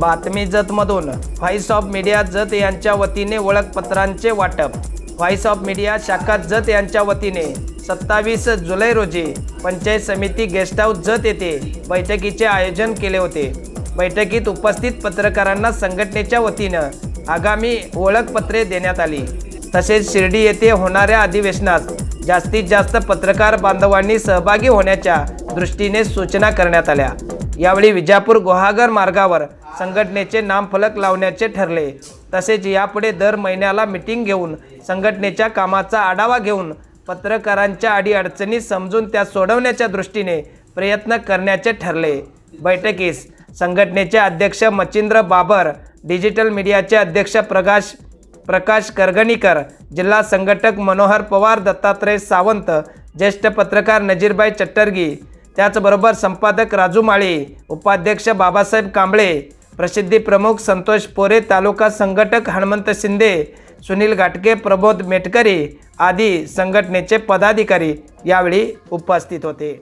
बातमी जतमधून voice of media Jat यांच्या वतीने ओळखपत्रांचे वाटप. व्हॉइस ऑफ मीडिया शाखा जत यांच्या वतीने सत्तावीस जुलै रोजी पंचायत समिती गेस्ट हाऊस जत येथे बैठकीचे आयोजन केले होते. बैठकीत उपस्थित पत्रकारांना संघटनेच्या वतीनं आगामी ओळखपत्रे देण्यात आली. तसेच शिर्डी येथे होणाऱ्या अधिवेशनात जास्तीत जास्त पत्रकार बांधवांनी सहभागी होण्याच्या दृष्टीने सूचना करण्यात आल्या. यावेळी विजापूर गुहागर मार्गावर संघटनेचे नामफलक लावण्याचे ठरले. तसेच यापुढे दर महिन्याला मिटिंग घेऊन संघटनेच्या कामाचा आढावा घेऊन पत्रकारांच्या अडीअडचणी समजून त्या सोडवण्याच्या दृष्टीने प्रयत्न करण्याचे ठरले. बैठकीस संघटनेचे अध्यक्ष मच्छिंद्र बाबर डिजिटल मीडियाचे अध्यक्ष प्रकाश प्रकाश करगणीकर जिल्हा संघटक मनोहर पवार दत्तात्रय सावंत ज्येष्ठ पत्रकार नजीरबाई चट्टर्गी त्याचबरोबर संपादक राजू माळी उपाध्यक्ष बाबासाहेब कांबळे प्रसिद्धी प्रमुख संतोष पोरे तालुका संघटक हनुमंत शिंदे सुनील घाटके प्रबोध मेटकरी आदी संघटनेचे पदाधिकारी यावेळी उपस्थित होते.